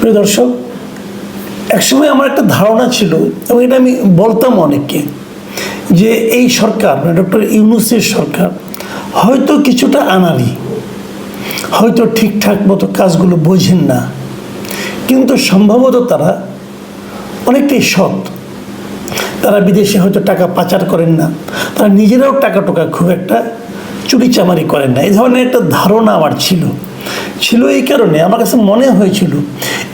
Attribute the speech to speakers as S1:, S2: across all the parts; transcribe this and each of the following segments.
S1: প্রিয় দর্শক, একসময় আমার একটা ধারণা ছিল এবং এটা আমি বলতাম অনেককে যে এই সরকার মানে ডক্টর ইউনুসের সরকার হয়তো কিছুটা আনারি হয়তো ঠিকঠাক মতো কাজগুলো বোঝেন না, কিন্তু সম্ভবত তারা অনেকটাই সৎ। তারা বিদেশে হয়তো টাকা পাচার করেন না, তারা নিজেরাও টাকা টোকা খুব একটা চুরি চামারি করেন না। এই ধরনের একটা ধারণা আমার ছিল। ছিল এই কারণে, আমার কাছে মনে হয়েছিল,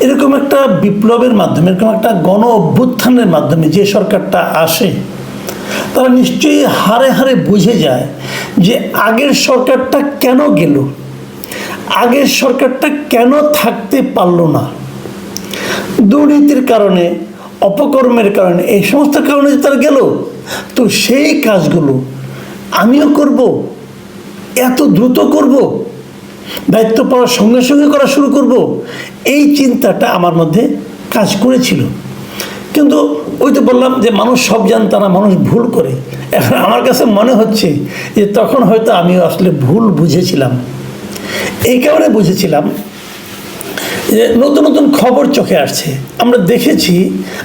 S1: এরকম একটা বিপ্লবের মাধ্যমে, এরকম একটা গণ অভ্যুত্থানের মাধ্যমে যে সরকারটা আসে, তারা নিশ্চয়ই হারে হারে বুঝে যায় যে আগের সরকারটা কেন গেল, আগের সরকারটা কেন থাকতে পারল না। দুর্নীতির কারণে, অপকর্মের কারণে, এই সমস্ত কারণে তারা গেল, তো সেই কাজগুলো আমিও করব, এত দ্রুত করব দায়িত্ব পাওয়ার সঙ্গে সঙ্গে করা শুরু করব। এই চিন্তাটা আমার মধ্যে কাজ করেছিল। কিন্তু ওই তো বললাম যে মানুষ সব জানতা না, মানুষ ভুল করে। এখন আমার কাছে মনে হচ্ছে যে তখন হয়তো আমিও আসলে ভুল বুঝেছিলাম। এই কারণে বুঝেছিলাম যে নতুন নতুন খবর চোখে আসছে। আমরা দেখেছি,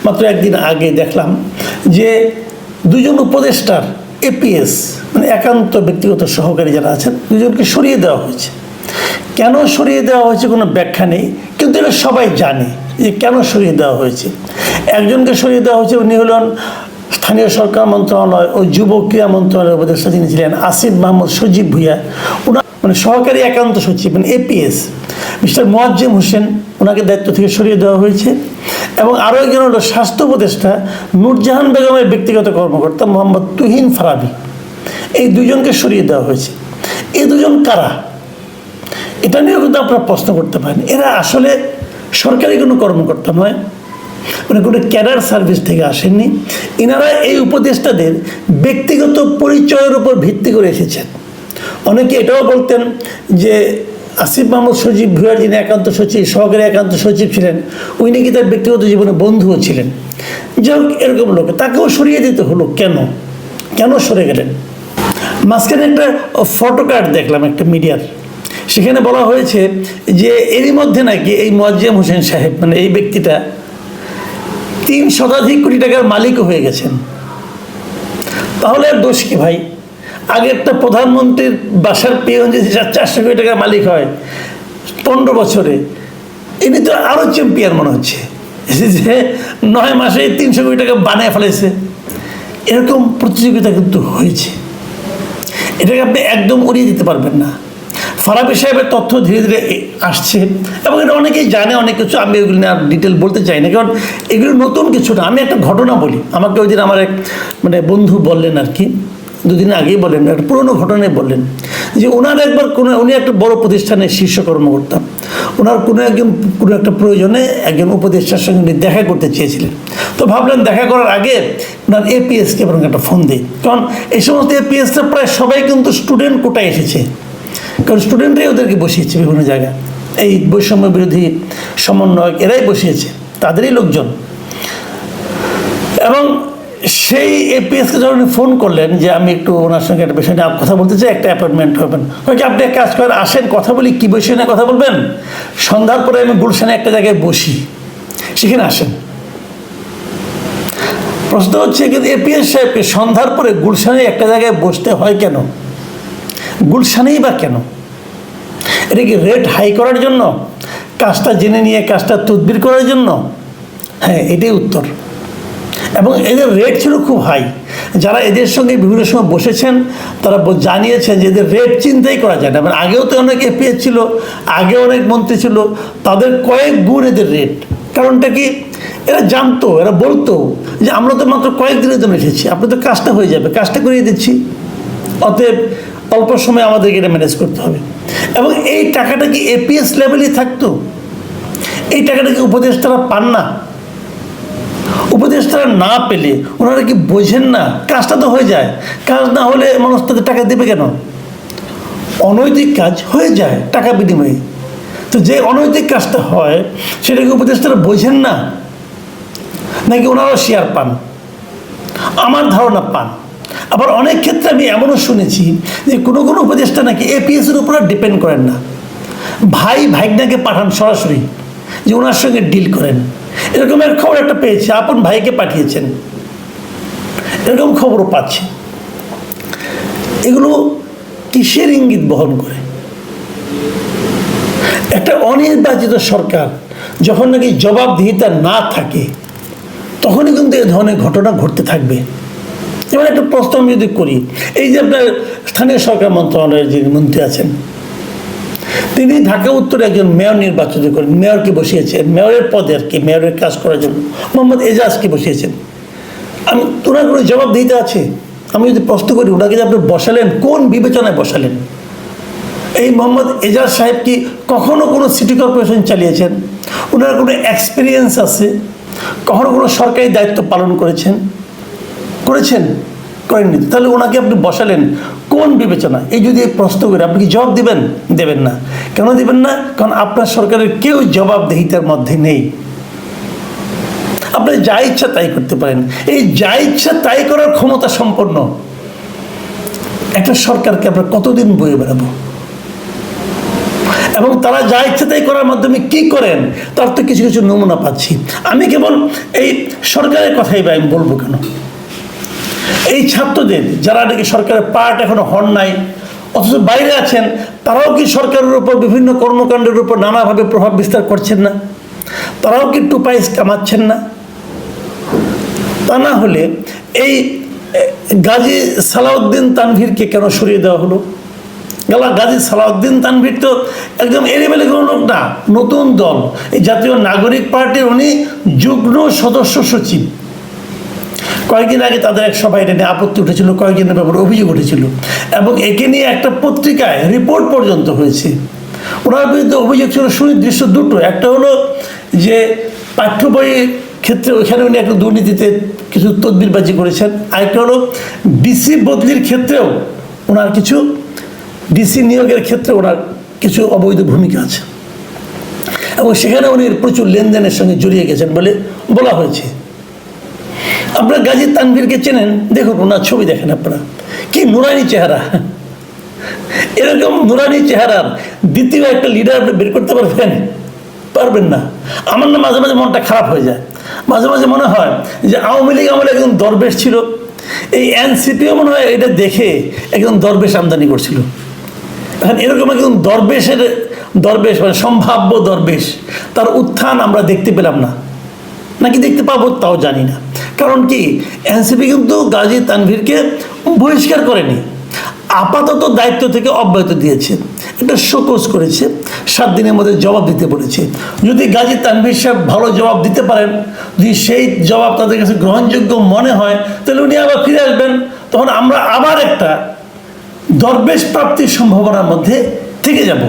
S1: মাত্র একদিন আগে দেখলাম যে দুজন উপদেষ্টার এপিএস মানে একান্ত ব্যক্তিগত সহকারী যারা আছেন, দুজনকে সরিয়ে দেওয়া হয়েছে। কেন সরিয়ে দেওয়া হয়েছে কোনো ব্যাখ্যা নেই, কিন্তু এটা সবাই জানে যে কেন সরিয়ে দেওয়া হয়েছে। একজনকে সরিয়ে দেওয়া হয়েছে, উনি হলেন স্থানীয় সরকার মন্ত্রণালয় ও যুব ক্রীড়া মন্ত্রণালয়ের উপদেষ্টা যিনি ছিলেন আসিফ মাহমুদ সজীব ভুইয়া। ওনার মানে সহকারী একান্ত সচিব মানে এপিএস মিস্টার মোয়াজ্জেম হোসেন ওনাকে দায়িত্ব থেকে সরিয়ে দেওয়া হয়েছে। এবং আরও একজন হলো স্বাস্থ্য উপদেষ্টা নূরজাহান বেগমের ব্যক্তিগত কর্মকর্তা মোহাম্মদ তুহিন ফারাবি। এই দুজনকে সরিয়ে দেওয়া হয়েছে। এই দুজন কারা? এটা নিয়েও কিন্তু আপনারা প্রশ্ন করতে পারেন। এরা আসলে সরকারি কোনো কর্মকর্তা নয় মানে কোনো ক্যাডার সার্ভিস থেকে আসেননি। এনারা এই উপদেষ্টাদের ব্যক্তিগত পরিচয়ের উপর ভিত্তি করে এসেছেন। অনেকে এটাও বলতেন যে আসিফ মাহমুদ সচিব ভুয়ার যিনি একান্ত সচিব, সহকারী একান্ত সচিব ছিলেন, উনি নাকি তার ব্যক্তিগত জীবনে বন্ধুও ছিলেন? যাই হোক, এরকম লোক। তাকেও সরিয়ে দিতে হলো কেন? কেন সরে গেলেন? মাঝখানে একটা ফটো কার্ড দেখলাম একটা মিডিয়ার। সেখানে বলা হয়েছে যে এরই মধ্যে নাকি এই মোয়াজ্জেম হোসেন সাহেব মানে এই ব্যক্তিটা তিন শতাধিক কোটি টাকার মালিকও হয়ে গেছেন। তাহলে আর দোষ কি ভাই? আগে একটা প্রধানমন্ত্রীর বাসার পেয়ন যদি চার- চারশো কোটি টাকার মালিক হয়, পনেরো বছরে, ইনি তো আরও চ্যাম্পিয়ন মনে হচ্ছে। যে নয় মাসে তিনশো কোটি টাকা বানিয়ে ফেলেছে। এরকম প্রতিযোগিতা কিন্তু হয়েছে। এটাকে আপনি একদম উড়িয়ে দিতে পারবেন না। ফারাবি সাহেবের তথ্য ধীরে ধীরে আসছে এবং এটা অনেকেই জানে, অনেক কিছু। আমি এগুলো আর ডিটেল বলতে চাই না, কারণ এগুলো নতুন কিছু না। আমি একটা ঘটনা বলি। আমাকে ওই দিন আমার এক মানে বন্ধু বললেন আর কি, দুদিন আগেই বললেন, একটা পুরোনো ঘটনায় বললেন যে ওনার একবার কোনো, উনি একটা বড় প্রতিষ্ঠানের শীর্ষ কর্মকর্তা। ওনার কোনো একজন, কোনো একটা প্রয়োজনে একজন উপদেষ্টার সঙ্গে উনি দেখা করতে চেয়েছিলেন। তো ভাবলেন দেখা করার আগে ওনার এপিএসকে বরং একটা ফোন দিই। কারণ এই সমস্ত এপিএসটা প্রায় সবাই কিন্তু স্টুডেন্ট কোটায় এসেছে। কারণ স্টুডেন্টরাই ওদেরকে বসিয়েছে বিভিন্ন জায়গায়। এই বৈষম্য বিরোধী সমন্বয়ক এরাই বসিয়েছে, তাদেরই লোকজন। এবং সেই এপিএসকে যখন ফোন করলেন যে আমি একটু ওনার সঙ্গে একটা বিষয় নিয়ে কথা বলতে চাই, একটা অ্যাপয়েন্টমেন্ট হবেন হয়তো আপনি এক কাজ করেন, আসেন, কথা বলি, কী বিষয় নিয়ে কথা বলবেন? সন্ধ্যার পরে আমি গুলশানে একটা জায়গায় বসি, সেখানে আসেন। প্রশ্ন হচ্ছে কিন্তু এপিএস সাহেবকে সন্ধ্যার পরে গুলশানে একটা জায়গায় বসতে হয় কেন? গুলশানেই বা কেন? এটা কি রেট হাই করার জন্য? কাজটা জেনে নিয়ে, কাজটা তদবির করার জন্য? হ্যাঁ এটাই উত্তর। এবং এদের রেট ছিল খুব হাই যারা এদের সঙ্গে বিভিন্ন সময় বসেছেন, তারা জানিয়েছেন যে এদের রেট চিন্তাই করা যায় না। মানে আগেও তো অনেক এপিএস ছিল, আগে অনেক মন্ত্রী ছিল, তাদের কয়েক গুণ এদের রেট কারণটা কি? এরা জানতো, এরা বলতো যে আমরা তো মাত্র কয়েক দিনের জন্য এসেছি, আপনি তো কাজটা হয়ে যাবে, কাজটা করিয়ে দিচ্ছি। অতএব অল্প সময় আমাদেরকে এটা ম্যানেজ করতে হবে। এবং এই টাকাটা কি এপিএস লেভেলই থাকতো? এই টাকাটা কি উপদেষ্টারা পান না? উপদেষ্টারা না পেলে ওনারা কি বোঝেন না? কাজটা তো হয়ে যায়। কাজ না হলে মানুষ তাদের টাকা দেবে কেন? অনৈতিক কাজ হয়ে যায় টাকা বিনিময়ে। তো যে অনৈতিক কাজটা হয়, সেটা কি উপদেষ্টারা বোঝেন না? নাকি ওনারাও শেয়ার পান? আমার ধারণা পান। আবার অনেক ক্ষেত্রে আমি এমনও শুনেছি যে কোনো কোনো উপদেষ্টা নাকি এপিএসের উপর ডিপেন্ড করেন না। ভাই ভাইগনাকে পাঠান সরাসরি, যে ওনার সঙ্গে ডিল করেন। এরকমের খবর একটা পেয়েছি, আপন ভাইকে পাঠিয়েছেন। এরকম খবরও পাচ্ছি। এগুলো কিসের ইঙ্গিত বহন করে? একটা অনির্বাচিত সরকার যখন নাকি জবাবদিহিতা না থাকে, তখনই কিন্তু এ ধরনের ঘটনা ঘটতে থাকবে। যেমন একটা প্রশ্ন আমি যদি করি, এই যে আপনার স্থানীয় সরকার মন্ত্রণালয়ের যিনি মন্ত্রী আছেন, তিনি ঢাকা উত্তরে একজন মেয়র নির্বাচিত করেন মেয়রকে বসিয়েছেন? মেয়রের পদে আর কি, মেয়রের কাজ করার জন্য। মোহাম্মদ এজাজকে বসিয়েছেন? আমি তোনার কোনো জবাব দিতে আছে? আমি যদি প্রশ্ন করি, ওনাকে যে আপনি বসালেন, কোন বিবেচনায় বসালেন? এই মোহাম্মদ এজাজ সাহেব কি কখনো কোনো সিটি কর্পোরেশন চালিয়েছেন? ওনার কোনো এক্সপিরিয়েন্স আছে? কখনো কোনো সরকারি দায়িত্ব পালন করেছেন? করেছেন, করেননি। তাহলে ওনাকে আপনি বসালেন কোন বিবেচনা? এই যদি এই প্রশ্ন করে, আপনি কি জবাব দিবেন? দেবেন না। কেন দিবেন না? কারণ আপনার সরকারের কেউ জবাবদেহিতার মধ্যে নেই। আপনি যা ইচ্ছা তাই করতে পারেন। এই যা ইচ্ছা তাই করার ক্ষমতা সম্পন্ন। একটা সরকারকে আমরা কতদিন বয়ে বেড়াবো? এবং তারা যা ইচ্ছা তাই করার মাধ্যমে কি করেন, তার তো কিছু কিছু নমুনা পাচ্ছি। আমি কেবল এই সরকারের কথাই আমি বলব কেন? এই ছাত্রদের যারা নাকি সরকারের পার্ট এখনও হন নাই, অথচ বাইরে আছেন, তারাও কি সরকারের উপর বিভিন্ন কর্মকাণ্ডের উপর নানাভাবে প্রভাব বিস্তার করছেন না? তারাও কি টু পাইস কামাচ্ছেন না? তা না হলে এই গাজী সালাউদ্দিন তানভীরকে কেন সরিয়ে দেওয়া হলো? গেলা গাজী সালাউদ্দিন তানভীর তো একদম এলেবেলে কোনো লোক না, নতুন দল। এই জাতীয় নাগরিক পার্টির উনি যুগ্ম সদস্য সচিব। কয়েকদিন আগে তাদের এক সভায় এটা নিয়ে আপত্তি উঠেছিল কয়েকদিনের ব্যাপারে অভিযোগ উঠেছিল। এবং একে নিয়ে একটা পত্রিকায় রিপোর্ট পর্যন্ত হয়েছে। ওনার বিরুদ্ধে অভিযোগ ছিল সুনির্দিষ্ট দুটো। একটা হলো যে পাঠ্য বইয়ের ক্ষেত্রে ওইখানে উনি একটা দুর্নীতিতে কিছু তদবিরবাজি করেছেন। আরেকটা হলো ডিসি বদলির ক্ষেত্রেও ওনার কিছু ডিসি নিয়োগের ক্ষেত্রে ওনার কিছু অবৈধ ভূমিকা আছে। এবং সেখানে উনি প্রচুর লেনদেনের সঙ্গে জড়িয়ে গেছেন বলে বলা হয়েছে। আপনারা গাজী তানভীরকে চেনেন? দেখুন, ওনার ছবি দেখেন আপনারা। কি নুরানি চেহারা। এরকম নুরানি চেহারার দ্বিতীয় একটা লিডার আপনি বের করতে পারবেন? পারবেন না। আমার না মাঝে মাঝে মনটা খারাপ হয়ে যায়। মাঝে মাঝে মনে হয় যে আওয়ামী লীগ আমলে একজন দরবেশ ছিল। এই এনসিপিও মনে হয় এটা দেখে একজন দরবেশ আমদানি করছিল। এখন এরকম একজন দরবেশের, দরবেশ মানে সম্ভাব্য দরবেশ, তার উত্থান আমরা দেখতে পেলাম না। নাকি দেখতে পাবো তাও জানি না। কারণ কি? এনসিপি কিন্তু গাজী তানভীরকে বহিষ্কার করেনি। আপাতত দায়িত্ব থেকে অব্যাহত দিয়েছে। একটা শোকজ করেছে। সাত দিনের মধ্যে জবাব দিতে বলেছে। যদি গাজী তানভীর সাহেব ভালো জবাব দিতে পারেন, যদি সেই জবাব তাদের কাছে গ্রহণযোগ্য মনে হয়, তাহলে উনি আবার ফিরে আসবেন। তখন আমরা আবার একটা দরবেশ প্রাপ্তির সম্ভাবনার মধ্যে থেকে যাব।